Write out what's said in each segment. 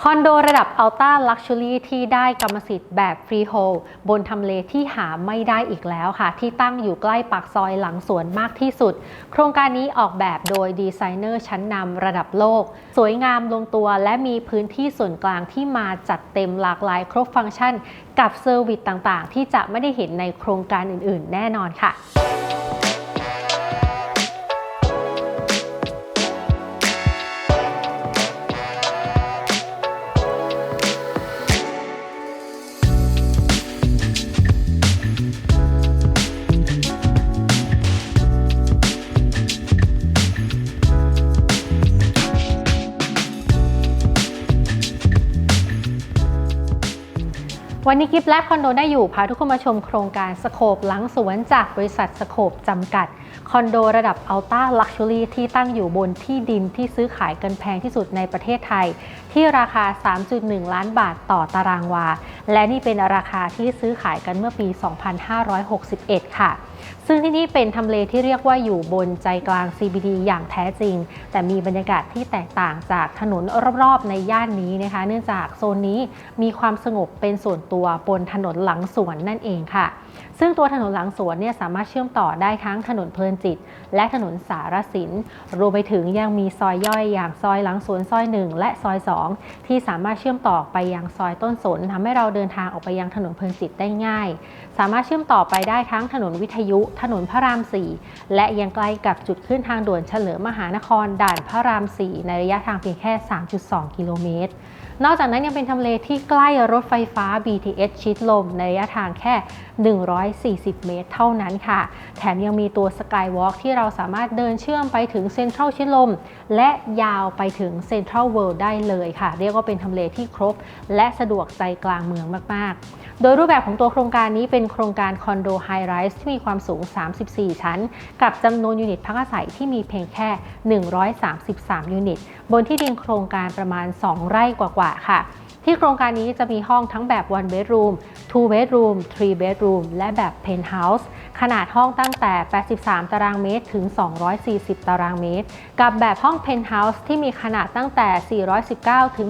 คอนโดระดับอัลต้าลักชัวรี่ที่ได้กรรมสิทธิ์แบบฟรีโฮลบนทำเลที่หาไม่ได้อีกแล้วค่ะ ที่ตั้งอยู่ใกล้ปากซอยหลังสวนมากที่สุด โครงการนี้ออกแบบโดยดีไซเนอร์ชั้นนำระดับโลก สวยงามลงตัวและมีพื้นที่ส่วนกลางที่มาจัดเต็มหลากหลายครบฟังก์ชัน กับเซอร์วิสต่างๆ ที่จะไม่ได้เห็นในโครงการอื่น ๆ แน่นอนค่ะ วันนี้กิฟแลกคอนโดได้อยู่พาทุกคนมาชมโครงการสโคปหลังสวนจากบริษัทสโคปจำกัด คอนโดระดับอัลต้าลักชัวรี่ที่ตั้งอยู่บนที่ดินที่ซื้อขายกันแพงที่สุดในประเทศไทย ที่ราคา 3.1 ล้านบาทต่อตารางวา และนี่เป็นราคาที่ซื้อขายกันเมื่อปี 2561 ค่ะ ซึ่งที่นี่เป็นทำเลที่เรียกว่าอยู่บนใจกลาง CBD อย่างแท้จริง แต่มีบรรยากาศที่แตกต่างจากถนนรอบๆ ในย่านนี้นะคะ เนื่องจากโซนนี้มีความสงบเป็นส่วนตัวบนถนนหลังสวนนั่นเองค่ะ ซึ่งตัวถนนหลังสวนเนี่ยสามารถเชื่อมต่อได้ทั้งถนนเพลินจิต และถนนสารสิน รวมไปถึงยังมีซอยย่อยอย่างซอยหลังสวนซอย 1 และซอย 2 ที่สามารถเชื่อมต่อไปยังซอยต้นสนทำให้เราเดินทางออกไปยังถนนเพลินจิตได้ง่าย สามารถเชื่อมต่อไปได้ทั้งถนนวิทยุ ถนนพระราม 4 และยังใกล้กับจุดขึ้นทางด่วนเฉลิมมหานครด่านพระราม 4 ในระยะทางเพียงแค่ 3.2 กิโลเมตร นอกจากนั้นยังเป็นทำเลที่ใกล้รถไฟฟ้า BTS ชิดลม ในระยะทางแค่ 140 เมตรเท่านั้นค่ะ แถมยังมีตัวสกายวอล์กที่เราสามารถเดินเชื่อมไปถึงเซ็นทรัลชิดลม และยาวไปถึงเซ็นทรัลเวิลด์ได้เลยค่ะ เรียกว่าเป็นทำเลที่ครบ และสะดวกใจกลางเมืองมาก ๆ โดยรูปแบบของตัวโครงการนี้เป็นโครงการคอนโดไฮไรส์ที่มีความสูง 34 ชั้น กับจำนวนยูนิตพักอาศัยที่มีเพียงแค่ 133 ยูนิต บนที่ดินโครงการประมาณ 2 ไร่กว่าค่ะ ที่โครงการนี้จะมีห้องทั้งแบบ one bedroom two bedroom three bedroom และแบบ penthouse ขนาดห้องตั้งแต่ 83 ตารางเมตร ถึง 240 ตารางเมตร กับแบบห้อง penthouse ที่มีขนาดตั้งแต่ 419 ถึง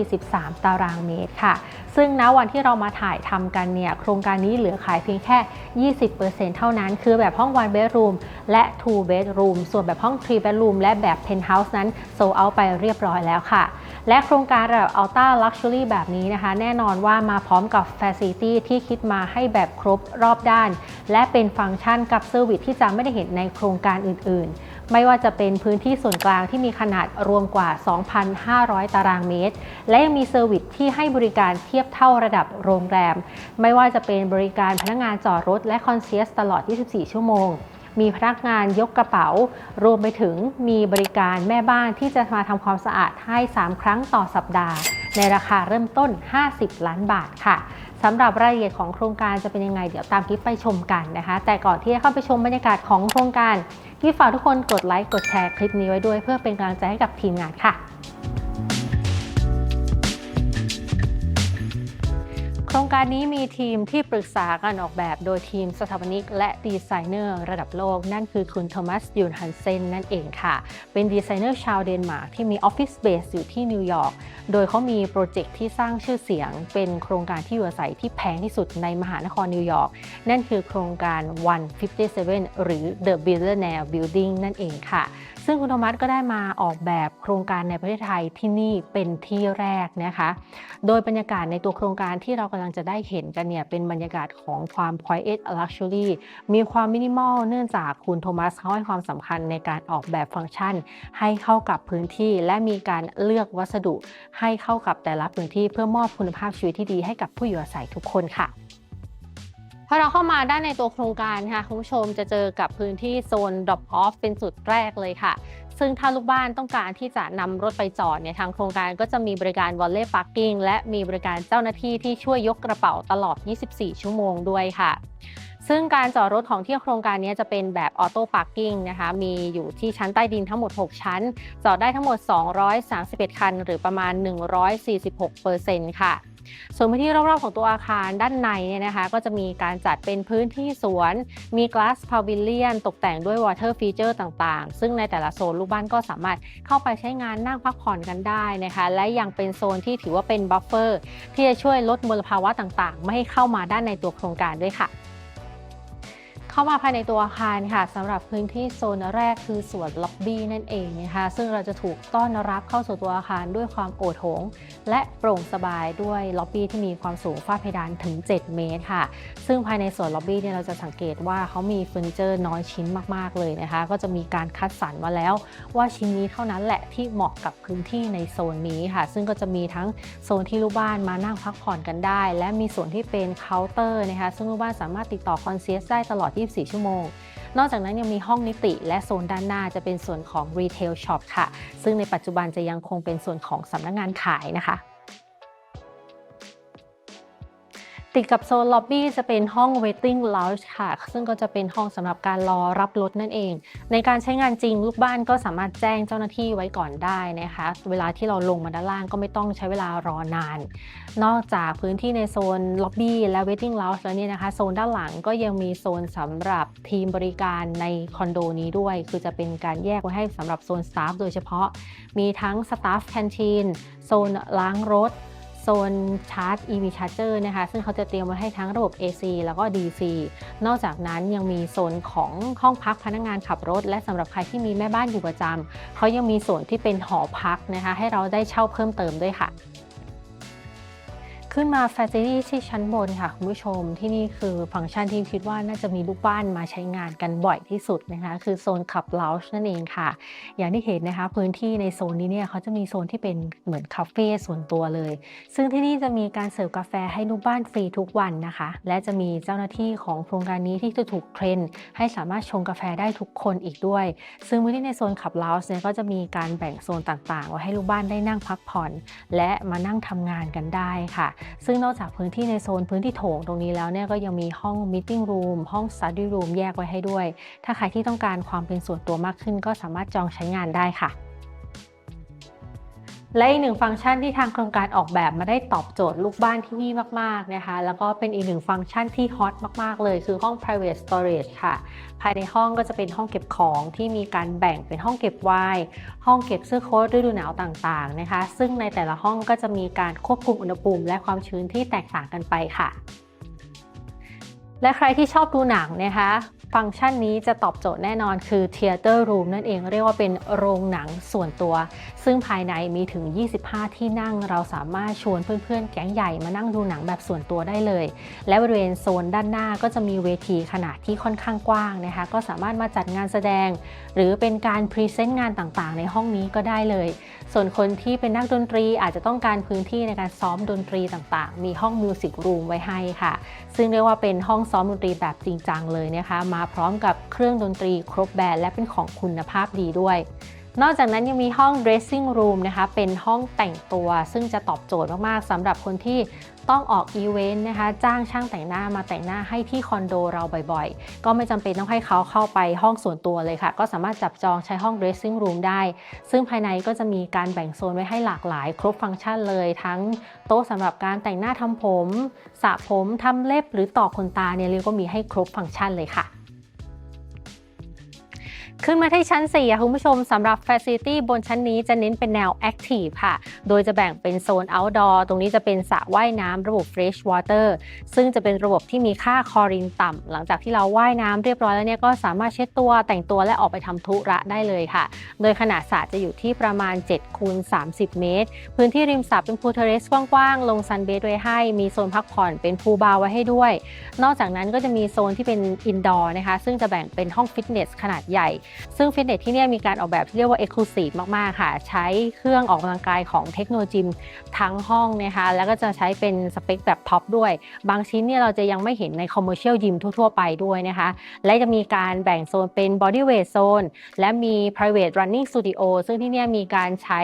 443 ตารางเมตรค่ะ ซึ่งณวันที่เรามาถ่ายทำกันเนี่ย โครงการนี้เหลือขายเพียงแค่ 20%เท่านั้น คือแบบห้อง one bedroom และ two bedroom ส่วนแบบห้อง three bedroom และแบบ penthouse นั้น sold out ไปเรียบร้อยแล้วค่ะ และโครงการระดับ Ultra Luxury แบบนี้นะคะ แน่นอนว่ามาพร้อมกับ Facility ที่คิดมาให้แบบครบรอบด้าน และเป็นฟังก์ชันกับเซอร์วิสที่จะไม่ได้เห็นในโครงการอื่นๆ ไม่ว่าจะเป็นพื้นที่ส่วนกลางที่มีขนาดรวมกว่า 2,500 ตารางเมตร และยังมีเซอร์วิสที่ให้บริการเทียบเท่าระดับโรงแรม ไม่ว่าจะเป็นบริการพนักงานจอดรถ และคอนเซียสตลอด 24 ชั่วโมง มีพนักงานยกกระเป๋า รวมไปถึงมีบริการแม่บ้านที่จะมาทำความสะอาดให้ 3 ครั้งต่อสัปดาห์ ในราคาเริ่มต้น 50 ล้านบาทค่ะสำหรับรายละเอียดของโครงการจะเป็นยังไง เดี๋ยวตามกิ๊บไปชมกันนะคะ แต่ก่อนที่จะเข้าไปชมบรรยากาศของโครงการกิ๊บฝากทุกคนกดไลค์กดแชร์คลิปนี้ไว้ด้วย เพื่อเป็นกำลังใจให้กับทีมงานค่ะ โครงการนี้มีทีมที่ปรึกษาการออกแบบโดยทีมสถาปนิกและดีไซเนอร์ระดับโลก นั่นคือคุณโทมัสยูนฮันเซนนั่นเองค่ะ เป็นดีไซเนอร์ชาวเดนมาร์กที่มีออฟฟิศเบสอยู่ที่นิวยอร์กโดยเขามีโปรเจกต์ที่สร้างชื่อเสียง เป็นโครงการที่อยู่อาศัยที่แพงที่สุดในมหานครนิวยอร์กนั่นคือโครงการ 157 หรือ The Billionaire Building นั่นเองค่ะ ซึ่งคุณโทมัสก็ได้มาออกแบบโครงการในประเทศไทยที่นี่เป็นที่แรกนะคะ โดยบรรยากาศในตัวโครงการที่เรากำลังจะได้เห็นกันเนี่ยเป็นบรรยากาศของความ quiet luxury มีความมินิมอลเนื่องจากคุณโทมัสเขาให้ความสำคัญในการออกแบบฟังก์ชัน ให้เข้ากับพื้นที่และมีการเลือกวัสดุให้เข้ากับแต่ละพื้นที่เพื่อมอบคุณภาพชีวิตที่ดีให้กับผู้อยู่อาศัยทุกคนค่ะ พอเราเข้ามาด้านในตัวโครงการค่ะคุณผู้ชมจะเจอกับพื้นที่โซน drop off เป็นจุดแรกเลยค่ะ ซึ่งถ้าลูกบ้านต้องการที่จะนำรถไปจอดเนี่ยทางโครงการก็จะมีบริการ valet parking และมีบริการเจ้าหน้าที่ที่ช่วยยกกระเป๋าตลอด 24 ชั่วโมงด้วยค่ะซึ่งการจอดรถของที่โครงการนี้จะเป็นแบบออโต้พาร์กิ้งนะคะ มีอยู่ที่ชั้นใต้ดินทั้งหมด 6 ชั้น จอดได้ทั้งหมด 231 คัน หรือประมาณ 146%ค่ะ ส่วนพื้นที่รอบๆของตัวอาคารด้านในเนี่ยนะคะ ก็จะมีการจัดเป็นพื้นที่สวน มี glass pavilion ตกแต่งด้วย water feature ต่างๆ ซึ่งในแต่ละโซนลูกบ้านก็สามารถเข้าไปใช้งานนั่งพักผ่อนกันได้นะคะ และยังเป็นโซนที่ถือว่าเป็น buffer ที่จะช่วยลดมลภาวะต่างๆ ไม่ให้เข้ามาด้านในตัวโครงการด้วยค่ะ เข้ามาภายในตัวอาคารค่ะสำหรับพื้นที่โซนแรกคือส่วนล็อบบี้นั่นเองนะคะซึ่งเราจะถูกต้อนรับเข้าสู่ตัวอาคารด้วยความโอโถงและโปร่งสบายด้วยล็อบบี้ที่มีความสูงฝ้าเพดานถึง 7 เมตรค่ะ ซึ่งภายในส่วนล็อบบี้เนี่ยเราจะสังเกตว่าเขามีเฟอร์นิเจอร์น้อยชิ้นมากๆเลยนะคะ ก็จะมีการคัดสรรมาแล้ว ว่าชิ้นนี้เท่านั้นแหละที่เหมาะกับพื้นที่ในโซนนี้ค่ะ ซึ่งก็จะมีทั้งโซนที่ลูกบ้านมานั่งพักผ่อนกันได้ และมีส่วนที่เป็นเคาน์เตอร์นะคะซึ่งลูกบ้านสามารถติดต่อคอนเซียสได้ตลอด24 ชั่วโมง นอกจากนั้นยังมีห้องนิติและโซนด้านหน้าจะเป็นส่วนของรีเทลช็อปค่ะ ซึ่งในปัจจุบันจะยังคงเป็นส่วนของสำนักงานขายนะคะ ติดกับโซนล็อบบี้จะเป็นห้อง waiting lounge ค่ะ ซึ่งก็จะเป็นห้องสำหรับการรอรับรถนั่นเอง ในการใช้งานจริงลูกบ้านก็สามารถแจ้งเจ้าหน้าที่ไว้ก่อนได้นะคะ เวลาที่เราลงมาด้านล่างก็ไม่ต้องใช้เวลารอนาน นอกจากพื้นที่ในโซนล็อบบี้และ waiting lounge แล้วเนี่ยนะคะ โซนด้านหลังก็ยังมีโซนสำหรับทีมบริการในคอนโดนี้ด้วย คือจะเป็นการแยกไว้ให้สำหรับโซนสตาฟโดยเฉพาะ มีทั้งสตาฟแคนทีนโซนล้างรถ โซนชาร์จ EV Charger นะคะ ซึ่งเขาจะเตรียมไว้ให้ทั้งระบบ AC แล้วก็ DC นอกจากนั้นยังมีโซนของห้องพักพนักงานขับรถ และสำหรับใครที่มีแม่บ้านอยู่ประจำเขายังมีส่วนที่เป็นหอพักนะคะ ให้เราได้เช่าเพิ่มเติมด้วยค่ะ ขึ้นมา Facility ที่ชั้นบนค่ะคุณผู้ชมที่นี่คือฟังก์ชันที่คิดว่าน่าจะมีลูกบ้านมาใช้งานกันบ่อยที่สุดนะคะ คือโซนขับ lounge นั่นเองค่ะ อย่างที่เห็นนะคะ พื้นที่ในโซนนี้เนี่ยเขาจะมีโซนที่เป็นเหมือนคาเฟ่ส่วนตัวเลย ซึ่งที่นี่จะมีการเสิร์ฟกาแฟให้ลูกบ้านฟรีทุกวันนะคะ และจะมีเจ้าหน้าที่ของโครงการนี้ที่จะถูกเทรนให้สามารถชงกาแฟได้ทุกคนอีกด้วย ซึ่งพื้นที่ในโซนขับ lounge เนี่ยก็จะมีการแบ่งโซนต่างๆไว้ให้ลูกบ้านได้นั่งพักผ่อน และมานั่งทำงานกันได้ค่ะซึ่งนอกจากพื้นที่ในโซนพื้นที่โถงตรงนี้แล้วเนี่ยก็ยังมีห้อง meeting room ห้อง study room แยกไว้ให้ด้วย ถ้าใครที่ต้องการความเป็นส่วนตัวมากขึ้น ก็สามารถจองใช้งานได้ค่ะ และอีกหนึ่งฟังก์ชันที่ทางโครงการออกแบบมาได้ตอบโจทย์ลูกบ้านที่นี่มากๆนะคะ แล้วก็เป็นอีกหนึ่งฟังก์ชันที่ฮอตมากๆ เลยคือห้อง private storage ค่ะ ภายในห้องก็จะเป็นห้องเก็บของที่มีการแบ่งเป็นห้องเก็บไวน์ห้องเก็บเสื้อโค้ทฤดูหนาวต่างๆนะคะ ซึ่งในแต่ละห้องก็จะมีการควบคุมอุณหภูมิและความชื้นที่แตกต่างกันไปค่ะ และใครที่ชอบดูหนังนะคะฟังก์ชันนี้จะตอบโจทย์แน่นอนคือ Theater Room นั่นเองเรียกว่าเป็นโรงหนังส่วนตัวซึ่งภายในมีถึง 25 ที่นั่ง เราสามารถชวนเพื่อนๆ แก๊งใหญ่มานั่งดูหนังแบบส่วนตัวได้เลย และบริเวณโซนด้านหน้าก็จะมีเวทีขนาดที่ค่อนข้างกว้างนะคะ ก็สามารถมาจัดงานแสดง หรือเป็นการพรีเซนต์งานต่างๆ ในห้องนี้ก็ได้เลย ส่วนคนที่เป็นนักดนตรีอาจจะต้องการพื้นที่ในการซ้อมดนตรีต่างๆ มีห้องมิวสิกรูมไว้ให้ค่ะ ซึ่งเรียกว่าเป็นห้องซ้อมดนตรีแบบจริงจังเลยนะคะ มาพร้อมกับเครื่องดนตรีครบแบรนด์และเป็นของคุณภาพดีด้วย นอกจากนั้นยังมีห้อง dressing room นะคะเป็นห้องแต่งตัว ซึ่งจะตอบโจทย์มากๆสำหรับคนที่ต้องออกอีเวนต์นะคะจ้างช่างแต่งหน้ามาแต่งหน้าให้ที่คอนโดเราบ่อยๆ ก็ไม่จำเป็นต้องให้เขาเข้าไปห้องส่วนตัวเลยค่ะ ก็สามารถจับจองใช้ห้อง dressing room ได้ ซึ่งภายในก็จะมีการแบ่งโซนไว้ให้หลากหลาย ครบฟังก์ชันเลย ทั้งโต๊ะสำหรับการแต่งหน้าทำผมสระผมทำเล็บหรือต่อขนตาเนี่ยเรียกว่ามีให้ครบฟังก์ชันเลยค่ะ ขึ้นมาที่ชั้น4ค่ะคุณผู้ชมสำหรับ Facility บนชั้นนี้จะเน้นเป็นแนว Active ค่ะ โดยจะแบ่งเป็นโซน Outdoor ตรงนี้จะเป็นสระว่ายน้ำระบบ Fresh Water ซึ่งจะเป็นระบบที่มีค่าคอรีนต่ำหลังจากที่เราว่ายน้ำเรียบร้อยแล้วเนี่ยก็สามารถเช็ดตัวแต่งตัวและออกไปทำธุระได้เลยค่ะ โดยขนาดสระจะอยู่ที่ประมาณ7คูณ30 เมตร พื้นที่ริมสระเป็นพูลเทเรสกว้างๆ ลงซันเบดไว้ให้ มีโซนพักผ่อนเป็นพูลบาร์ไว้ให้ด้วย นอกจากนั้นก็จะมีโซนที่เป็นอินดอร์นะคะ ซึ่งจะแบ่งเป็นห้องฟิตเนสขนาดใหญ่ซึ่งฟิตเนสที่นี่มีการออกแบบที่เรียกว่า Exclusive มาก ๆ ค่ะ ใช้เครื่องออกกำลังกายของเทคโนโลยีทั้งห้องนะคะแล้วก็จะใช้เป็นสเปคแบบท็อปด้วย บางชิ้นเนี่ยเราจะยังไม่เห็นใน Commercial Gym ทั่ว ๆ ไปด้วยนะคะ และจะมีการแบ่งโซนเป็น Body Weight Zone และมี Private Running Studio ซึ่งที่นี่มีการใช้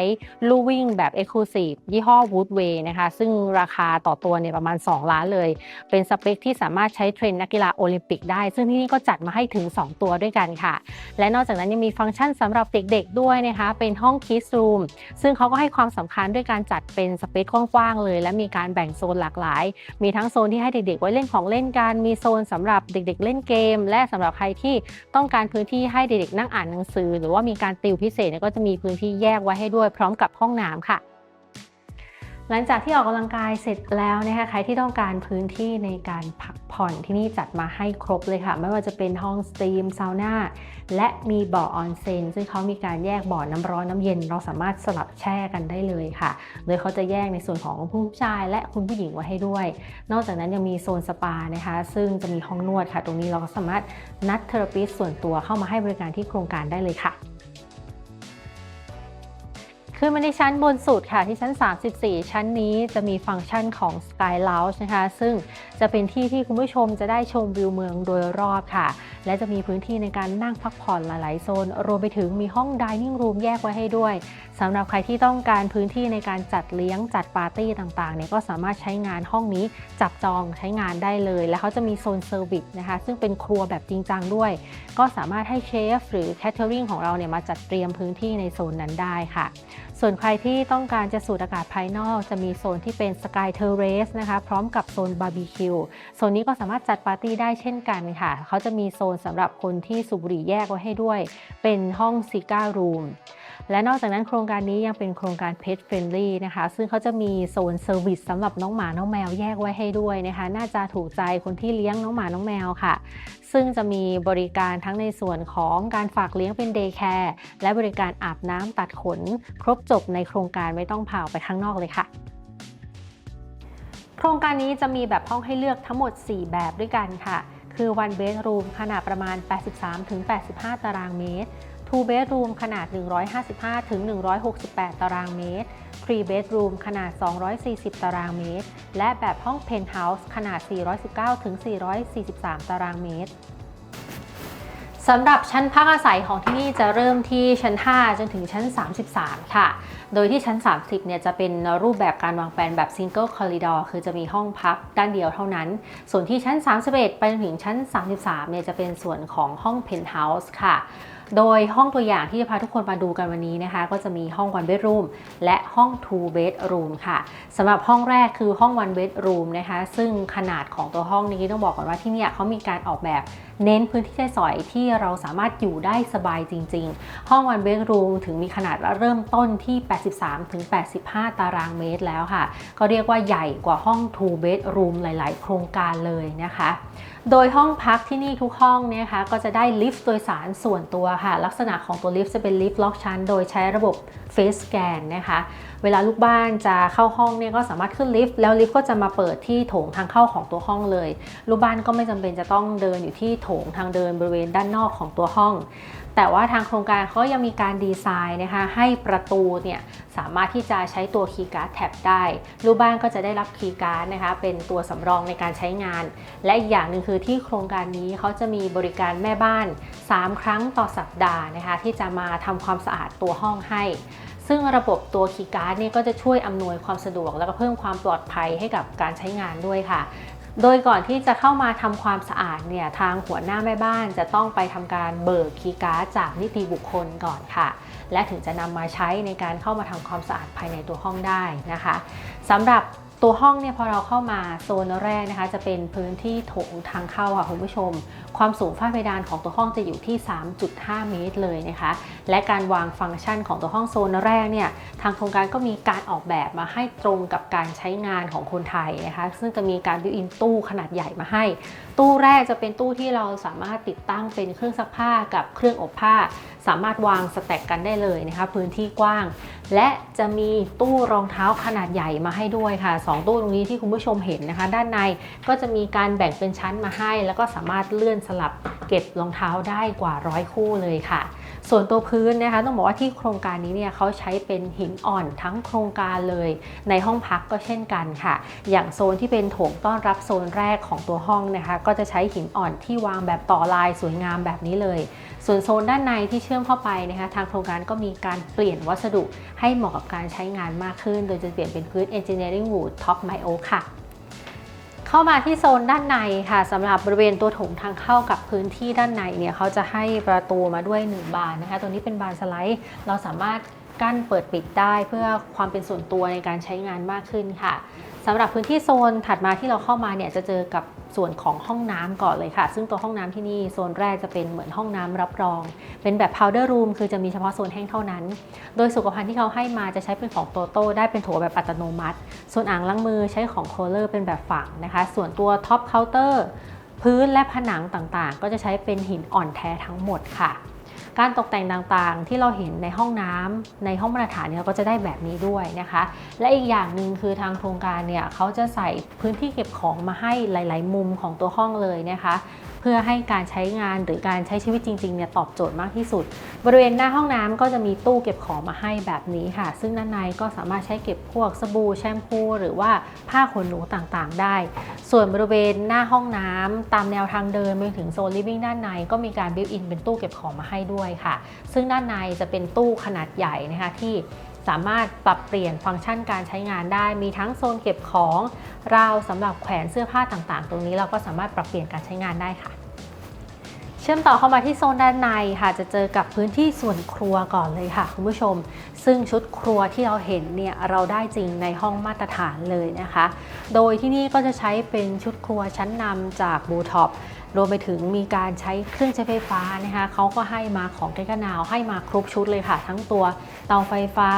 ลู่วิ่งแบบ Exclusive ยี่ห้อ Woodway นะคะ ซึ่งราคาต่อตัวเนี่ยประมาณ 2 ล้านเลย เป็นสเปคที่สามารถใช้เทรนนักกีฬาโอลิมปิกได้ ซึ่งที่นี่ก็จัดมาให้ถึง 2 ตัวด้วยกันค่ะ และนอกจากนั้นยังมีฟังก์ชันสำหรับเด็กๆด้วยนะคะ เป็นห้องคิสรูมซึ่งเขาก็ให้ความสำคัญด้วยการจัดเป็นสเปซกว้างๆเลย และมีการแบ่งโซนหลากหลาย มีทั้งโซนที่ให้เด็กๆไว้เล่นของเล่นกัน มีโซนสำหรับเด็กๆ เล่นเกม และสำหรับใครที่ต้องการพื้นที่ให้เด็กๆนั่งอ่านหนังสือ หรือว่ามีการติวพิเศษก็จะมีพื้นที่แยกไว้ให้ด้วยพร้อมกับห้องน้ำค่ะ หลังจากที่ออกกำลังกายเสร็จแล้วนะคะใครที่ต้องการพื้นที่ในการพักผ่อนที่นี่จัดมาให้ครบเลยค่ะ ไม่ว่าจะเป็นห้องสตรีมซาวน่าและมีบ่อออนเซนซึ่งเขามีการแยกบ่อน้ำร้อนน้ำเย็น เราสามารถสลับแช่กันได้เลยค่ะ โดยเขาจะแยกในส่วนของผู้ชาย และคุณผู้หญิงไว้ให้ด้วย นอกจากนั้นยังมีโซนสปานะคะ ซึ่งจะมีห้องนวดค่ะ ตรงนี้เราก็สามารถนัดเทอราปิสส่วนตัวเข้ามาให้บริการที่โครงการได้เลยค่ะ ขึ้นมาในชั้นบนสุดค่ะที่ชั้น 34 ชั้นนี้จะมีฟังก์ชันของ Sky Lounge นะคะ ซึ่งจะเป็นที่ที่คุณผู้ชมจะได้ชมวิวเมืองโดยรอบค่ะ และจะมีพื้นที่ในการนั่งพักผ่อนหลายๆโซน รวมไปถึงมีห้อง Dining Room แยกไว้ให้ด้วยสำหรับใครที่ต้องการพื้นที่ในการจัดเลี้ยงจัดปาร์ตี้ต่างๆเนี่ยก็สามารถใช้งานห้องนี้จับจองใช้งานได้เลย และเขาจะมีโซนเซอร์วิสนะคะ ซึ่งเป็นครัวแบบจริงจังด้วย ก็สามารถให้เชฟหรือแคทเทอริงของเราเนี่ยมาจัดเตรียมพื้นที่ในโซนนั้นได้ค่ะ ส่วนใครที่ต้องการจะสูดอากาศภายนอกจะมีโซนที่เป็นสกายเทเรสนะคะพร้อมกับโซนบาร์บีคิวโซนนี้ก็สามารถจัดปาร์ตี้ได้เช่นกันค่ะ เขาจะมีโซนสำหรับคนที่สูบบุหรี่แยกไว้ให้ด้วย เป็นห้องซิก้ารูม และนอกจากนั้นโครงการนี้ยังเป็นโครงการ Pet Friendly นะคะ ซึ่งเขาจะมีโซนเซอร์วิสสำหรับน้องหมาน้องแมวแยกไว้ให้ด้วยนะคะ น่าจะถูกใจคนที่เลี้ยงน้องหมาน้องแมวค่ะ ซึ่งจะมีบริการทั้งในส่วนของการฝากเลี้ยงเป็นเดย์แคร์และบริการอาบน้ำตัดขน ครบจบในโครงการไม่ต้องผ่าออกไปข้างนอกเลยค่ะโครงการนี้จะมีแบบห้องให้เลือกทั้งหมด 4 แบบด้วยกันค่ะ คือ one bedroom ขนาดประมาณ 83-85 ตารางเมตร two bedroom ขนาด 155-168 ตารางเมตร three bedroom ขนาด 240 ตารางเมตร และแบบห้อง penthouse ขนาด 419-443 ตารางเมตรสำหรับชั้นพักอาศัยของที่นี่จะเริ่มที่ชั้น 5 จนถึงชั้น 33 ค่ะ โดยที่ชั้น 30 เนี่ยจะเป็นรูปแบบการวางแผนแบบ Single Corridor คือจะมีห้องพักด้านเดียวเท่านั้น ส่วนที่ชั้น 31 ไปจนถึงชั้น 33 เนี่ยจะเป็นส่วนของห้อง Penthouse ค่ะ โดยห้องตัวอย่างที่จะพาทุกคนมาดูกันวันนี้นะคะ ก็จะมีห้อง one bedroom และห้อง two bedroom ค่ะสำหรับห้องแรกคือห้อง one bedroom นะคะ ซึ่งขนาดของตัวห้องนี้ต้องบอกก่อนว่าที่นี่เขามีการออกแบบ เน้นพื้นที่ใช้สอยที่เราสามารถอยู่ได้สบายจริง ๆ ห้อง one bedroom ถึงมีขนาดเริ่มต้นที่ 83-85 ตารางเมตรแล้วค่ะ ก็เรียกว่าใหญ่กว่าห้อง two bedroom หลาย ๆ โครงการเลยนะคะ โดยห้องพักที่นี่ทุกห้องเนี่ยคะก็จะได้ลิฟต์โดยสารส่วนตัวค่ะ ลักษณะของตัวลิฟต์จะเป็นลิฟต์ล็อกชั้น โดยใช้ระบบ Face Scan นะคะ เวลาลูกบ้านจะเข้าห้องเนี่ยก็สามารถขึ้นลิฟต์แล้วลิฟต์ก็จะมาเปิดที่โถงทางเข้าของตัวห้องเลย ลูกบ้านก็ไม่จำเป็นจะต้องเดินอยู่ที่โถงทางเดินบริเวณด้านนอกของตัวห้อง แต่ว่าทางโครงการเขายังมีการดีไซน์นะคะให้ประตูเนี่ยสามารถที่จะใช้ตัวคีย์การ์ดแท็บได้ ลูกบ้านก็จะได้รับคีย์การ์ดนะคะเป็นตัวสำรองในการใช้งาน และอีกอย่างหนึ่งคือที่โครงการนี้เขาจะมีบริการแม่บ้าน 3 ครั้งต่อสัปดาห์นะคะที่จะมาทำความสะอาดตัวห้องให้ ซึ่งระบบตัวคีย์การ์ดเนี่ยก็จะช่วยอำนวยความสะดวก และก็เพิ่มความปลอดภัยให้กับการใช้งานด้วยค่ะ โดยก่อนที่จะเข้ามาทำความสะอาดเนี่ยทางหัวหน้าแม่บ้านจะต้องไปทำการเบิกคีย์การ์ดจากนิติบุคคลก่อนค่ะ และถึงจะนำมาใช้ในการเข้ามาทำความสะอาดภายในตัวห้องได้นะคะสำหรับตัวห้องเนี่ยพอเราเข้ามาโซนแรกนะคะ จะเป็นพื้นที่โถงทางเข้าค่ะคุณผู้ชม ความสูงฝ้าเพดานของตัวห้องจะอยู่ที่ 3.5 เมตรเลยนะคะ และการวางฟังก์ชันของตัวห้องโซนแรกเนี่ยทางโครงการก็มีการออกแบบมาให้ตรงกับการใช้งานของคนไทยนะคะ ซึ่งจะมีการบิวอินตู้ขนาดใหญ่มาให้ ตู้แรกจะเป็นตู้ที่เราสามารถติดตั้งเป็นเครื่องซักผ้ากับเครื่องอบผ้า สามารถวางสแต็กกันได้เลยนะคะพื้นที่กว้าง และจะมีตู้รองเท้าขนาดใหญ่มาให้ด้วยค่ะสองตู้ตรงนี้ที่คุณผู้ชมเห็นนะคะ ด้านในก็จะมีการแบ่งเป็นชั้นมาให้ แล้วก็สามารถเลื่อนสลับเก็บรองเท้าได้กว่าร้อยคู่เลยค่ะ ส่วนตัวพื้นนะคะต้องบอกว่าที่โครงการนี้เนี่ยเขาใช้เป็นหินอ่อนทั้งโครงการเลย ในห้องพักก็เช่นกันค่ะ อย่างโซนที่เป็นโถงต้อนรับโซนแรกของตัวห้องนะคะ ก็จะใช้หินอ่อนที่วางแบบต่อลายสวยงามแบบนี้เลย ส่วนโซนด้านในที่เชื่อมเข้าไปนะคะทางโครงการก็มีการเปลี่ยนวัสดุให้เหมาะกับการใช้งานมากขึ้น โดยจะเปลี่ยนเป็นพื้น Engineering Wood Top m y o ค่ะ เข้ามาที่โซนด้านในค่ะสำหรับบริเวณตัวถงทางเข้ากับพื้นที่ด้านในเนี่ยเขาจะให้ประตูมาด้วย 1 บานนะคะ ตัวนี้เป็นบานสไลด์ เราสามารถกั้นเปิดปิดได้เพื่อความเป็นส่วนตัวในการใช้งานมากขึ้นค่ะ สำหรับพื้นที่โซนถัดมาที่เราเข้ามาเนี่ยจะเจอกับส่วนของห้องน้ำก่อนเลยค่ะ ซึ่งตัวห้องน้ำที่นี่โซนแรกจะเป็นเหมือนห้องน้ำรับรอง เป็นแบบ powder room คือจะมีเฉพาะโซนแห้งเท่านั้น โดยสุขภัณฑ์ที่เขาให้มาจะใช้เป็นของโตโต้ได้เป็นโถแบบอัตโนมัติ ส่วนอ่างล้างมือใช้ของโคลเลอร์เป็นแบบฝังนะคะ ส่วนตัวท็อปเคาน์เตอร์พื้นและผนังต่างๆ ก็จะใช้เป็นหินอ่อนแท้ทั้งหมดค่ะ การตกแต่งต่างๆ ที่เราเห็นในห้องน้ำในห้องมาตรฐานเนี่ยก็จะได้แบบนี้ด้วยนะคะ และอีกอย่างหนึ่งคือทางโครงการเนี่ยเขาจะใส่พื้นที่เก็บของมาให้หลาย ๆ มุมของตัวห้องเลยนะคะ พื่อให้การใช้งานหรือการใช้ชีวิตจริงๆเนี่ยตอบโจทย์มากที่สุด บริเวณหน้าห้องน้ำก็จะมีตู้เก็บของมาให้แบบนี้ค่ะ ซึ่งด้านในก็สามารถใช้เก็บพวกสบู่แชมพู หรือว่าผ้าขนหนูต่างๆ ได้ ส่วนบริเวณหน้าห้องน้ำตามแนวทางเดินไปถึงโซนลิฟวิ่งด้านในก็มีการบิวอินเป็นตู้เก็บของมาให้ด้วยค่ะ ซึ่งด้านในจะเป็นตู้ขนาดใหญ่นะคะที่สามารถปรับเปลี่ยนฟังก์ชันการใช้งานได้ มีทั้งโซนเก็บของ ราวสำหรับแขวนเสื้อผ้าต่างๆ ตรงนี้เราก็สามารถปรับเปลี่ยนการใช้งานได้ค่ะ ชื่อมต่อเข้ามาที่โซนด้านในค่ะ จะเจอกับพื้นที่ส่วนครัวก่อนเลยค่ะคุณผู้ชม ซึ่งชุดครัวที่เราเห็นเนี่ยเราได้จริงในห้องมาตรฐานเลยนะคะ โดยที่นี่ก็จะใช้เป็นชุดครัวชั้นนำจากบูท็อปรวมไปถึงมีการใช้เครื่องใช้ไฟฟ้านะคะเขาก็ให้มาของเกกนาวให้มาครบชุดเลยค่ะ ทั้งตัวเตาไฟฟ้า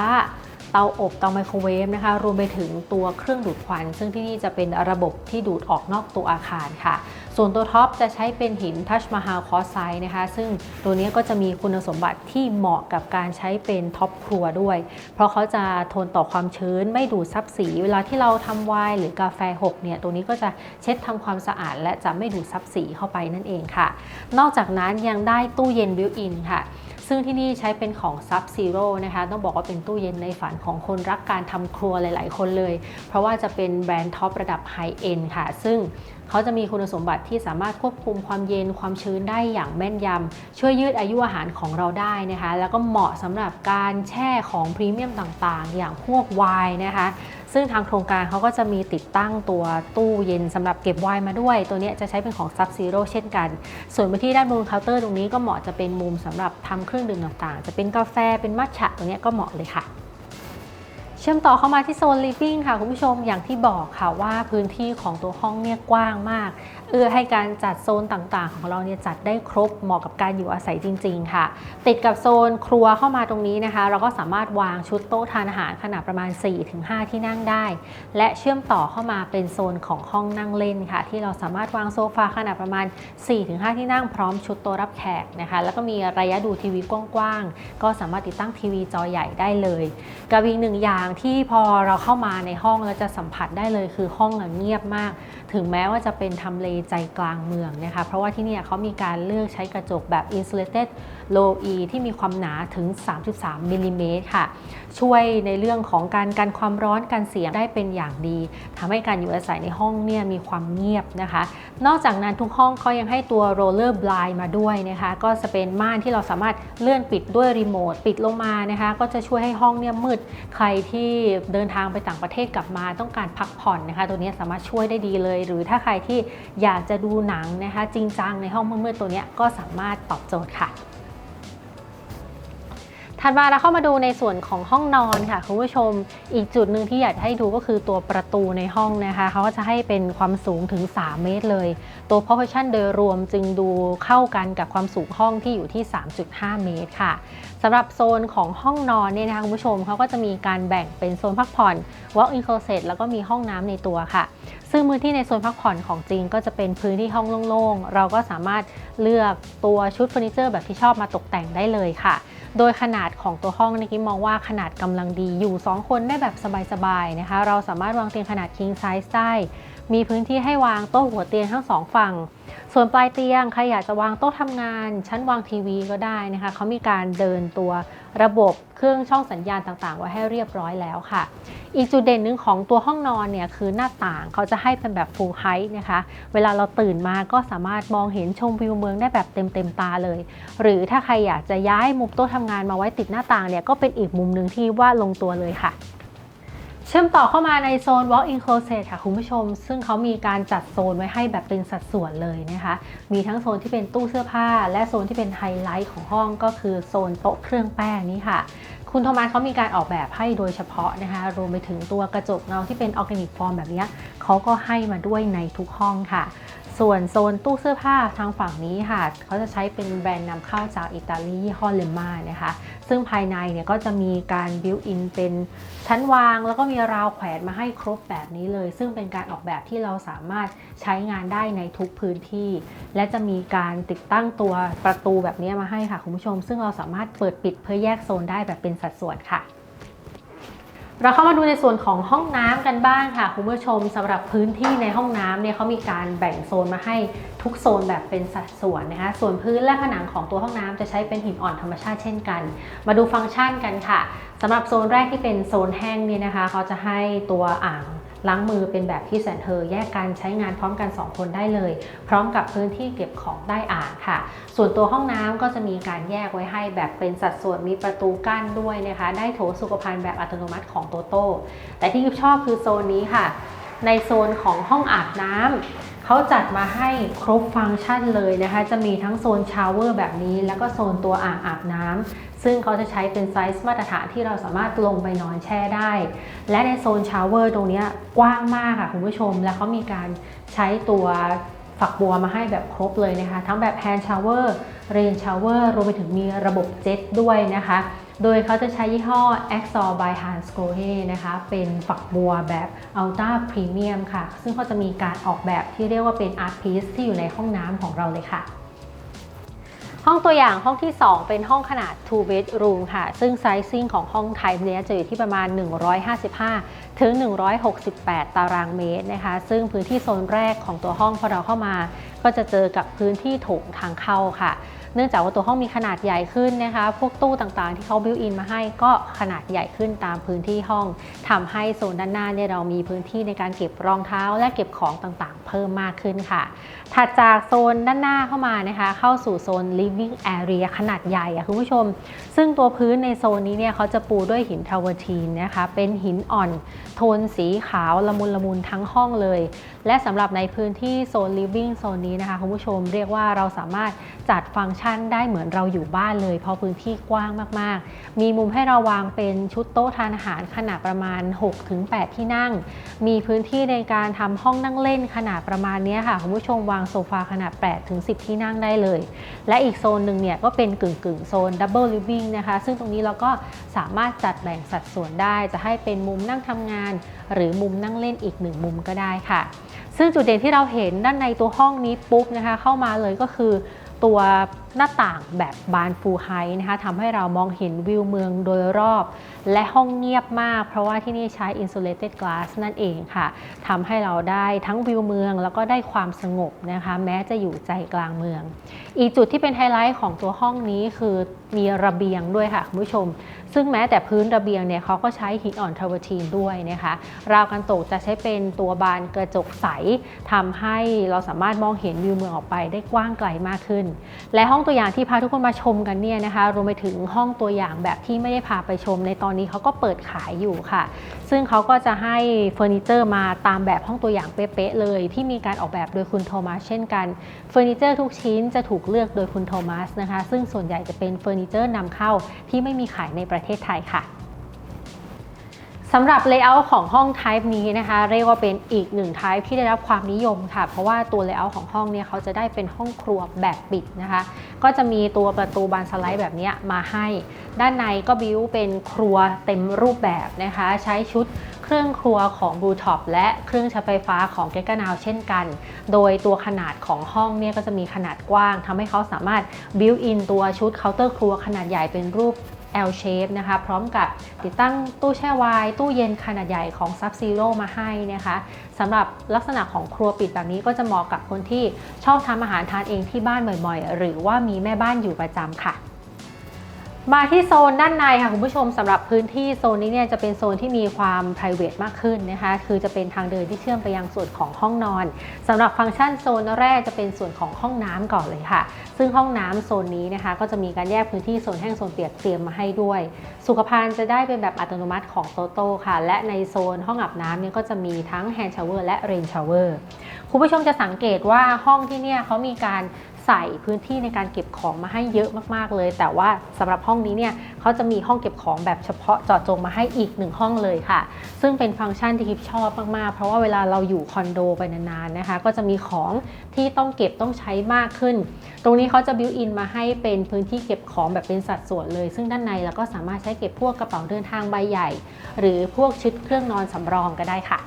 เตาอบเตาไมโครเวฟนะคะ รวมไปถึงตัวเครื่องดูดควัน ซึ่งที่นี่จะเป็นระบบที่ดูดออกนอกตัวอาคารค่ะ ส่วนตัวท็อปจะใช้เป็นหินทัชมาฮาลคอสไซนะคะ ซึ่งตัวนี้ก็จะมีคุณสมบัติที่เหมาะกับการใช้เป็นท็อปครัวด้วย เพราะเขาจะทนต่อความชื้นไม่ดูดซับสี เวลาที่เราทำไวน์หรือกาแฟหกเนี่ยตัวนี้ก็จะเช็ดทำความสะอาด และจะไม่ดูดซับสีเข้าไปนั่นเองค่ะ นอกจากนั้นยังได้ตู้เย็นบิวอินค่ะซึ่งที่นี่ใช้เป็นของ Sub Zero นะคะ ต้องบอกว่าเป็นตู้เย็นในฝันของคนรักการทำครัวหลาย ๆ คนเลย เพราะว่าจะเป็นแบรนด์ท็อประดับไฮเอ็นค่ะ ซึ่ง เขาจะมีคุณสมบัติที่สามารถควบคุมความเย็นความชื้นได้อย่างแม่นยำช่วยยืดอายุอาหารของเราได้นะคะ แล้วก็เหมาะสำหรับการแช่ของพรีเมียมต่างๆ อย่างพวกไวน์นะคะ ซึ่งทางโครงการเขาก็จะมีติดตั้งตัวตู้เย็นสำหรับเก็บไวน์มาด้วย ตัวนี้จะใช้เป็นของ Sub Zero เช่นกัน ส่วนไปที่ด้านบนเคาน์เตอร์ตรงนี้ก็เหมาะจะเป็นมุมสำหรับทำเครื่องดื่มต่างๆ จะเป็นกาแฟเป็นมัทฉะตรงนี้ก็เหมาะเลยค่ะ เชื่อมต่อเข้ามาที่โซน living ค่ะคุณผู้ชมอย่างที่บอกค่ะว่าพื้นที่ของตัวห้องเนี่ยกว้างมาก เอื้อให้การจัดโซนต่างๆ ของเราเนี่ยจัดได้ครบเหมาะกับการอยู่อาศัยจริง ๆ ค่ะ ติดกับโซนครัวเข้ามาตรงนี้นะคะ เราก็สามารถวางชุดโต๊ะทานอาหารขนาดประมาณ 4-5 ที่นั่งได้ และเชื่อมต่อเข้ามาเป็นโซนของห้องนั่งเล่นค่ะ ที่เราสามารถวางโซฟาขนาดประมาณ 4-5 ที่นั่งพร้อมชุดโต๊ะรับแขกนะคะ แล้วก็มีระยะดูทีวีกว้างๆก็สามารถติดตั้งทีวีจอใหญ่ได้เลยกับอีกหนึ่งอย่างที่พอเราเข้ามาในห้องแล้วจะสัมผัสได้เลยคือห้องเงียบมาก ถึงแม้ว่าจะเป็นทำเลใจกลางเมืองนะคะ เพราะว่าที่นี่เขามีการเลือกใช้กระจกแบบ insulated low E ที่มีความหนาถึง 3.3มิลลิเมตรค่ะ ช่วยในเรื่องของการกันความร้อนการเสียงได้เป็นอย่างดีทำให้การอยู่อาศัยในห้องเนี่ยมีความเงียบนะคะ นอกจากนั้นทุกห้องเขายังให้ตัว roller blind มาด้วยนะคะ ก็จะเป็นม่านที่เราสามารถเลื่อนปิดด้วยรีโมทปิดลงมานะคะ ก็จะช่วยให้ห้องเนี่ยมืดใครที่เดินทางไปต่างประเทศกลับมาต้องการพักผ่อนนะคะ ตัวนี้สามารถช่วยได้ดีเลย หรือถ้าใครที่อยากจะดูหนังนะคะ จริงจังในห้องมืดๆตัวนี้ก็สามารถตอบโจทย์ค่ะ ถัดมาเราเข้ามาดูในส่วนของห้องนอนค่ะคุณผู้ชมอีกจุดหนึ่งที่อยากให้ดูก็คือตัวประตูในห้องนะคะเขาก็จะให้เป็นความสูงถึง 3 เมตรเลย ตัว proportion โดยรวมจึงดูเข้ากันกับความสูงห้องที่อยู่ที่ 3.5 เมตรค่ะสำหรับโซนของห้องนอนเนี่ยนะคะคุณผู้ชมเขาก็จะมีการแบ่งเป็นโซนพักผ่อน walk in closet แล้วก็มีห้องน้ำในตัวค่ะ ซึ่งพื้นที่ในโซนพักผ่อนของจริงก็จะเป็นพื้นที่ห้องโล่งๆเราก็สามารถเลือกตัวชุดเฟอร์นิเจอร์แบบที่ชอบมาตกแต่งได้เลยค่ะ โดยขนาดของตัวห้องนี่กิมมองว่าขนาดกำลังดีอยู่ 2 คนได้แบบสบายๆนะคะ เราสามารถวางเตียงขนาด king size ได้ มีพื้นที่ให้วางโต๊ะหัวเตียงทั้งสองฝั่ง ส่วนปลายเตียงใครอยากจะวางโต๊ะทำงาน ชั้นวางทีวีก็ได้นะคะเขามีการเดินตัวระบบเครื่องช่องสัญญาณต่างๆ ไว้ให้เรียบร้อยแล้วค่ะ อีกจุดเด่นหนึ่งของตัวห้องนอนเนี่ยคือหน้าต่างเขาจะให้เป็นแบบ full height นะคะ เวลาเราตื่นมาก็สามารถมองเห็นชมวิวเมืองได้แบบเต็มๆตาเลย หรือถ้าใครอยากจะย้ายมุมโต๊ะทำงานมาไว้ติดหน้าต่างเนี่ยก็เป็นอีกมุมหนึ่งที่ว่าลงตัวเลยค่ะ เชื่อมต่อเข้ามาในโซน walk-in closet ค่ะคุณผู้ชม ซึ่งเขามีการจัดโซนไว้ให้แบบเป็นสัดส่วนเลยนะคะ มีทั้งโซนที่เป็นตู้เสื้อผ้า และโซนที่เป็นไฮไลท์ของห้องก็คือโซนโต๊ะเครื่องแป้งนี้ค่ะ คุณโทมัสเขามีการออกแบบให้โดยเฉพาะนะคะ รวมไปถึงตัวกระจกเงาที่เป็นออร์แกนิกฟอร์มแบบนี้เขาก็ให้มาด้วยในทุกห้องค่ะ ส่วนโซนตู้เสื้อผ้าทางฝั่งนี้ค่ะ เขาจะใช้เป็นแบรนด์นำเข้าจากอิตาลียี่ห้อเลม่านะคะ ซึ่งภายในเนี่ยก็จะมีการบิวอินเป็นชั้นวาง แล้วก็มีราวแขวนมาให้ครบแบบนี้เลย ซึ่งเป็นการออกแบบที่เราสามารถใช้งานได้ในทุกพื้นที่ และจะมีการติดตั้งตัวประตูแบบนี้มาให้ค่ะคุณผู้ชม ซึ่งเราสามารถเปิดปิดเพื่อแยกโซนได้แบบเป็นสัดส่วนค่ะ เราเข้ามาดูในส่วนของห้องน้ำกันบ้างค่ะคุณผู้ชมสำหรับพื้นที่ในห้องน้ำเนี่ยเขามีการแบ่งโซนมาให้ทุกโซนแบบเป็นสัดส่วนนะคะ ส่วนพื้นและผนังของตัวห้องน้ำจะใช้เป็นหินอ่อนธรรมชาติเช่นกัน มาดูฟังก์ชันกันค่ะสำหรับโซนแรกที่เป็นโซนแห้งเนี่ยนะคะเขาจะให้ตัวอ่าง ล้างมือเป็นแบบที่แสนเธอแยกกันใช้งานพร้อมกัน 2 คนได้เลย พร้อมกับพื้นที่เก็บของใต้อ่างค่ะ ส่วนตัวห้องน้ำก็จะมีการแยกไว้ให้แบบเป็นสัดส่วนมีประตูกั้นด้วยนะคะ ได้โถสุขภัณฑ์แบบอัตโนมัติของโตโต้แต่ที่ชอบคือโซนนี้ค่ะ ในโซนของห้องอาบน้ำ เขาจัดมาให้ครบฟังก์ชันเลยนะคะ จะมีทั้งโซนชาวเวอร์แบบนี้ แล้วก็โซนตัวอ่างอาบน้ำซึ่งเขาจะใช้เป็นไซส์มาตรฐานที่เราสามารถลงไปนอนแช่ได้ และในโซนชาวเวอร์ตรงนี้กว้างมากค่ะคุณผู้ชม แล้วเขามีการใช้ตัวฝักบัวมาให้แบบครบเลยนะคะ ทั้งแบบแฮนด์ชาวเวอร์เรนชาวเวอร์รวมไปถึงมีระบบเจ็ตด้วยนะคะ โดยเขาจะใช้ยี่ห้อ Axor by Hans Grohe นะคะเป็นฝักบัวแบบ Ultra Premium ค่ะ ซึ่งเขาจะมีการออกแบบที่เรียกว่าเป็น Art Piece ที่อยู่ในห้องน้ำของเราเลยค่ะห้องตัวอย่างห้องที่ 2 เป็นห้องขนาด two bedroom ค่ะ ซึ่งไซซิ่งของห้องไทป์เนี้ยจะอยู่ที่ประมาณ 155 ถึง 168 ตารางเมตรนะคะ ซึ่งพื้นที่โซนแรกของตัวห้องพอเราเข้ามา ก็จะเจอกับพื้นที่โถงทางเข้าค่ะ เนื่องจากว่าตัวห้องมีขนาดใหญ่ขึ้นนะคะ พวกตู้ต่างๆ ที่เขาบิวอินมาให้ก็ขนาดใหญ่ขึ้นตามพื้นที่ห้องทำให้โซนด้านหน้าเนี่ยเรามีพื้นที่ในการเก็บรองเท้าและเก็บของต่างๆ เพิ่มมากขึ้นค่ะ ถัดจากโซนด้านหน้าเข้ามานะคะ เข้าสู่โซน living area ขนาดใหญ่อะคุณผู้ชม ซึ่งตัวพื้นในโซนนี้เนี่ยเขาจะปูด้วยหินทาวเวอร์ทีนนะคะ เป็นหินอ่อน โทนสีขาวละมุนละมุนทั้งห้องเลย และสำหรับในพื้นที่โซน living โซนนี้นะคะคุณผู้ชมเรียกว่าเราสามารถจัดฟังก์ชันได้เหมือนเราอยู่บ้านเลย เพราะพื้นที่กว้างมากๆ มีมุมให้เราวางเป็นชุดโต๊ะทานอาหารขนาดประมาณ 6-8 ที่นั่ง มีพื้นที่ในการทำห้องนั่งเล่นขนาดประมาณนี้ค่ะคุณผู้ชมวางโซฟาขนาด 8 ถึง 10 ที่นั่งได้เลย และอีกโซนหนึ่งเนี่ยก็เป็นกึ่งกึ่งโซนดับเบิลลิฟวิ่งนะคะ ซึ่งตรงนี้เราก็สามารถจัดแบ่งสัดส่วนได้ จะให้เป็นมุมนั่งทำงาน หรือมุมนั่งเล่นอีกหนึ่งมุมก็ได้ค่ะ ซึ่งจุดเด่นที่เราเห็นด้านในตัวห้องนี้ปุ๊บนะคะ เข้ามาเลยก็คือตัวหน้าต่างแบบบานฟูไฮนะคะทำให้เรามองเห็นวิวเมืองโดยรอบ และห้องเงียบมาก เพราะว่าที่นี่ใช้ insulated glass นั่นเองค่ะทำให้เราได้ทั้งวิวเมืองแล้วก็ได้ความสงบนะคะแม้จะอยู่ใจกลางเมือง อีกจุดที่เป็นไฮไลท์ของตัวห้องนี้คือมีระเบียงด้วยค่ะคุณผู้ชม ซึ่งแม้แต่พื้นระเบียงเนี่ยเขาก็ใช้หินอ่อนทาวเวอร์ทีนด้วยนะคะราวกันโตกจะใช้เป็นตัวบานกระจกใสทำให้เราสามารถมองเห็นวิวเมืองออกไปได้กว้างไกลมากขึ้น และห้ององตัวอย่างที่พาทุกคนมาชมกันเนี่ยนะคะรวมไปถึงห้องตัวอย่างแบบที่ไม่ได้พาไปชม ในตอนนี้เขาก็เปิดขายอยู่ค่ะ ซึ่งเขาก็จะให้เฟอร์นิเจอร์มาตามแบบห้องตัวอย่างเป๊ะๆเลย ที่มีการออกแบบโดยคุณโทมัสเช่นกันเฟอร์นิเจอร์ทุกชิ้นจะถูกเลือกโดยคุณโทมัสนะคะ ซึ่งส่วนใหญ่จะเป็นเฟอร์นิเจอร์นำเข้าที่ไม่มีขายในประเทศไทยค่ะ สำหรับ layout ของห้อง type นี้นะคะ เรียกว่าเป็นอีกหนึ่ง type ที่ได้รับความนิยมค่ะ เพราะว่าตัว layout ของห้องเนี่ยเขาจะได้เป็นห้องครัวแบบปิดนะคะ ก็จะมีตัวประตูบานสไลด์แบบนี้มาให้ ด้านในก็บิวเป็นครัวเต็มรูปแบบนะคะ ใช้ชุดเครื่องครัวของ b l u e t o p และเครื่องใช้ไฟฟ้าของ g e g a n o w เช่นกัน โดยตัวขนาดของห้องเนี่ยก็จะมีขนาดกว้างทำให้เขาสามารถบิวอินตัวชุดเคาน์เตอร์ครัวขนาดใหญ่เป็นรูป L shape นะคะ พร้อมกับติดตั้งตู้แช่ไวน์ตู้เย็นขนาดใหญ่ของ Sub Zero มาให้นะคะสำหรับลักษณะของครัวปิดแบบนี้ก็จะเหมาะกับคนที่ชอบทำอาหารทานเองที่บ้านบ่อยๆ หรือว่ามีแม่บ้านอยู่ประจำค่ะ มาที่โซนด้านในค่ะคุณผู้ชมสำหรับพื้นที่โซนนี้เนี่ยจะเป็นโซนที่มีความ p r i v a t มากขึ้นนะคะ คือจะเป็นทางเดินที่เชื่อมไปยังส่วนของห้องนอนสำหรับฟังก์ชันโซนแรกจะเป็นส่วนของห้องน้ำก่อนเลยค่ะ ซึ่งห้องน้ำโซนนี้นะคะ ก็จะมีการแยกพื้นที่โซนแห้งโซนเปียกเตรียมมาให้ด้วย สุขภัณฑ์จะได้เป็นแบบอัตโนมัติของโตโต้ค่ะ และในโซนห้องอาบน้ำเนี่ยก็จะมีทั้ง Hand Shower และ Rain Shower คุณผู้ชมจะสังเกตว่าห้องที่เนี่ยเขามีการ ใส่พื้นที่ในการเก็บของมาให้เยอะมากๆเลย แต่ว่าสำหรับห้องนี้เนี่ยเขาจะมีห้องเก็บของแบบเฉพาะเจาะจงมาให้อีกหนึ่งห้องเลยค่ะ ซึ่งเป็นฟังก์ชันที่คิปชอบมากๆ เพราะว่าเวลาเราอยู่คอนโดไปนานๆนะคะ ก็จะมีของที่ต้องเก็บต้องใช้มากขึ้น ตรงนี้เขาจะบิวอินมาให้เป็นพื้นที่เก็บของแบบเป็นสัดส่วนเลย ซึ่งด้านในเราก็สามารถใช้เก็บพวกกระเป๋าเดินทางใบใหญ่ หรือพวกชุดเครื่องนอนสำรองก็ได้ค่ะ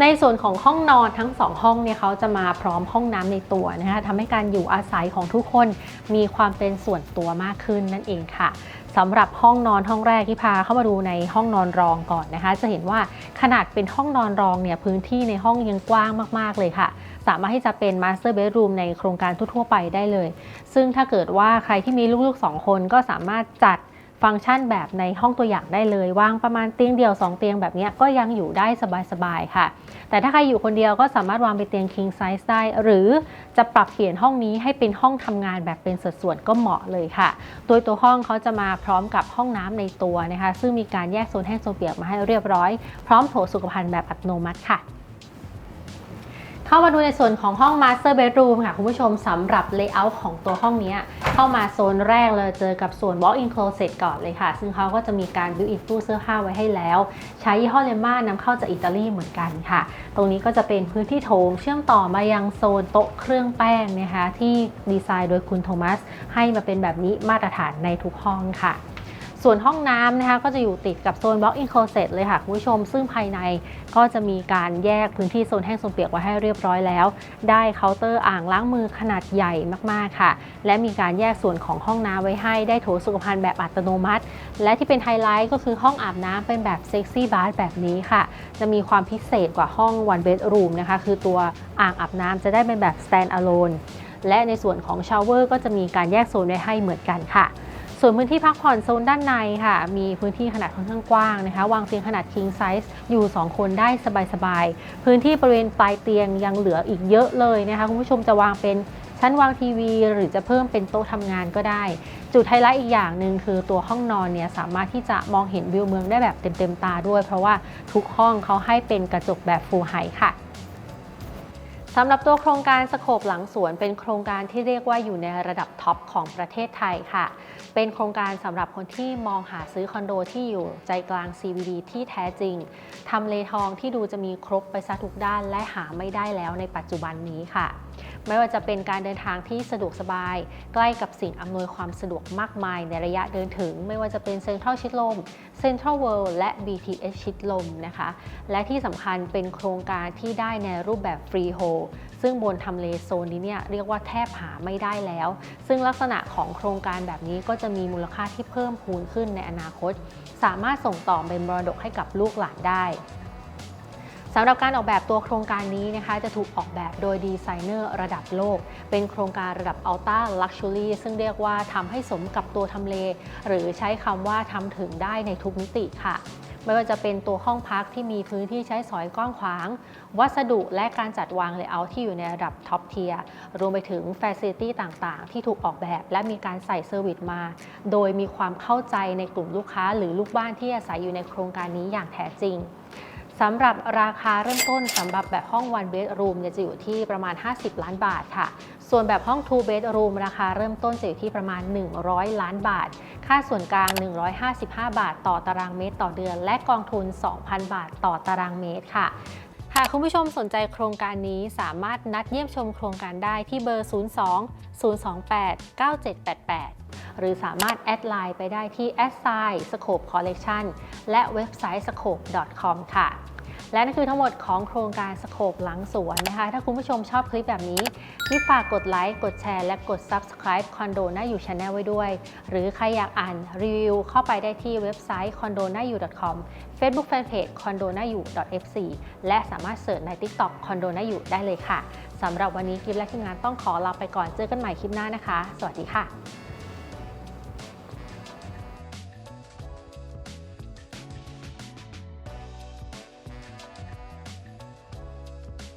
ในส่วนของห้องนอนทั้ง 2 ห้องเนี่ยเขาจะมาพร้อมห้องน้ำในตัวนะคะทำให้การอยู่อาศัยของทุกคนมีความเป็นส่วนตัวมากขึ้นนั่นเองค่ะสำหรับห้องนอนห้องแรกที่พาเข้ามาดูในห้องนอนรองก่อนนะคะ จะเห็นว่าขนาดเป็นห้องนอนรองเนี่ยพื้นที่ในห้องยังกว้างมาก ๆ เลยค่ะ สามารถที่จะเป็นมาสเตอร์เบดรูมในโครงการทั่วๆไปได้เลย ซึ่งถ้าเกิดว่าใครที่มีลูกๆ 2 คนก็สามารถจัด ฟังก์ชันแบบในห้องตัวอย่างได้เลยวางประมาณเตียงเดียว 2 เตียงแบบนี้ก็ยังอยู่ได้สบายๆค่ะ แต่ถ้าใครอยู่คนเดียวก็สามารถวางเป็นเตียง king size ได้ หรือจะปรับเปลี่ยนห้องนี้ให้เป็นห้องทำงานแบบเป็นสัดส่วนก็เหมาะเลยค่ะ โดยตัวห้องเขาจะมาพร้อมกับห้องน้ำในตัวนะคะ ซึ่งมีการแยกโซนแห้งโซนเปียกมาให้เรียบร้อย พร้อมโถสุขภัณฑ์แบบอัตโนมัติค่ะ เข้ามาดูในส่วนของห้อง Master Bedroom ค่ะ คุณผู้ชมสำหรับ Layout ของตัวห้องนี้ เข้ามาโซนแรกเลยเจอกับส่วน Walk-in Closet ก่อนเลยค่ะ ซึ่งเขาก็จะมีการ Built-in ตู้เสื้อผ้าไว้ให้แล้ว ใช้ยี่ห้อเลม่านำเข้าจากอิตาลีเหมือนกันค่ะ ตรงนี้ก็จะเป็นพื้นที่โถงเชื่อมต่อมายังโซนโต๊ะเครื่องแป้งนะคะที่ดีไซน์โดยคุณโทมัสให้มาเป็นแบบนี้มาตรฐานในทุกห้องค่ะ ส่วนห้องน้ำนะคะก็จะอยู่ติดกับโซน Walk-in Closet เลยค่ะคุณผู้ชม ซึ่งภายในก็จะมีการแยกพื้นที่โซนแห้งโซนเปียกไว้ให้เรียบร้อยแล้ว ได้เคาน์เตอร์อ่างล้างมือขนาดใหญ่มากๆค่ะ และมีการแยกส่วนของห้องน้ำไว้ให้ได้โถสุขภัณฑ์แบบอัตโนมัติ และที่เป็นไฮไลท์ก็คือห้องอาบน้ำเป็นแบบเซ็กซี่บาร์แบบนี้ค่ะ จะมีความพิเศษกว่าห้อง one bedroom นะคะคือตัวอ่างอาบน้ำจะได้เป็นแบบ stand alone และในส่วนของชาวเวอร์ก็จะมีการแยกโซนไว้ให้เหมือนกันค่ะ ส่วนพื้นที่พักผ่อนโซนด้านในค่ะ มีพื้นที่ขนาดค่อนข้างกว้างนะคะ วางเตียงขนาด king size อยู่ 2 คนได้สบายๆ พื้นที่บริเวณปลายเตียงยังเหลืออีกเยอะเลยนะคะ คุณผู้ชมจะวางเป็นชั้นวางทีวี หรือจะเพิ่มเป็นโต๊ะทำงานก็ได้ จุดไฮไลท์อีกอย่างหนึ่งคือตัวห้องนอนเนี่ยสามารถที่จะมองเห็นวิวเมืองได้แบบเต็มๆตาด้วย เพราะว่าทุกห้องเขาให้เป็นกระจกแบบ full height ค่ะสำหรับตัวโครงการสโคบหลังสวนเป็นโครงการที่เรียกว่าอยู่ในระดับท็อปของประเทศไทยค่ะ เป็นโครงการสำหรับคนที่มองหาซื้อคอนโดที่อยู่ใจกลาง CBD ที่แท้จริงทำเลทองที่ดูจะมีครบไปซะทุกด้านและหาไม่ได้แล้วในปัจจุบันนี้ค่ะ ไม่ว่าจะเป็นการเดินทางที่สะดวกสบาย ใกล้กับสิ่งอำนวยความสะดวกมากมายในระยะเดินถึง ไม่ว่าจะเป็นเซ็นทรัลชิดลมเซ็นทรัลเวิลด์และ BTS ชิดลมนะคะ และที่สำคัญเป็นโครงการที่ได้ในรูปแบบฟรีโฮซึ่งบนทำเลโซนนี้เนี่ยเรียกว่าแทบหาไม่ได้แล้ว ซึ่งลักษณะของโครงการแบบนี้ก็จะมีมูลค่าที่เพิ่มพูนขึ้นในอนาคต สามารถส่งต่อเป็นมรดกให้กับลูกหลานได้ สำหรับการออกแบบตัวโครงการนี้นะคะ จะถูกออกแบบโดยดีไซเนอร์ระดับโลก เป็นโครงการระดับ Ultra Luxury ซึ่งเรียกว่าทำให้สมกับตัวทำเล หรือใช้คำว่าทำถึงได้ในทุกมิติค่ะไม่ว่าจะเป็นตัวห้องพักที่มีพื้นที่ใช้สอยกว้างขวาง วัสดุและการจัดวางเลเยอร์ที่อยู่ในระดับท็อปเทียร์รวมไปถึงฟ a ซิลิตี้ต่างๆ ที่ถูกออกแบบ และมีการใส่เซอร์วิสมา โดยมีความเข้าใจในกลุ่มลูกค้าหรือลูกบ้านที่อาศัยอยู่ในโครงการนี้อย่างแท้จริง สำหรับราคาเริ่มต้นสำหรับแบบห้อง one bedroom เนี่ยจะอยู่ที่ประมาณ 50 ล้านบาทค่ะ ส่วนแบบห้อง two bedroom ราคาเริ่มต้นจะอยู่ที่ประมาณ 100 ล้านบาท ค่าส่วนกลาง 155 บาท ต่อตารางเมตรต่อเดือน และกองทุน 2,000 บาท ต่อตารางเมตรค่ะหากคุณผู้ชมสนใจโครงการนี้สามารถนัดเยี่ยมชมโครงการได้ที่เบอร์ 02 028 9788 หรือสามารถแอดไลน์ไปได้ที่ a d s i g n scope collection และเว็บไซต์ scope com ค่ะ และนั่นคือทั้งหมดของโครงการสโคปหลังสวนนะคะ ถ้าคุณผู้ชมชอบคลิปแบบนี้รีบฝากกดไลค์ กดแชร์ และกด Subscribe คอนโดน่าอยู่ช anel ไว้ด้วย หรือใครอยากอ่านรีวิวเข้าไปได้ที่เว็บไซต์ c o n d o n a y u com Facebook Fanpage c o n d o n a y u fc และสามารถเสิร์ชใน TikTok คอนโดน่าอยู่ได้เลยค่ะสำหรับวันนี้กิฟและทีมงานต้องขอลาไปก่อนเจอกันใหม่คลิปหน้านะคะ สวัสดีค่ะ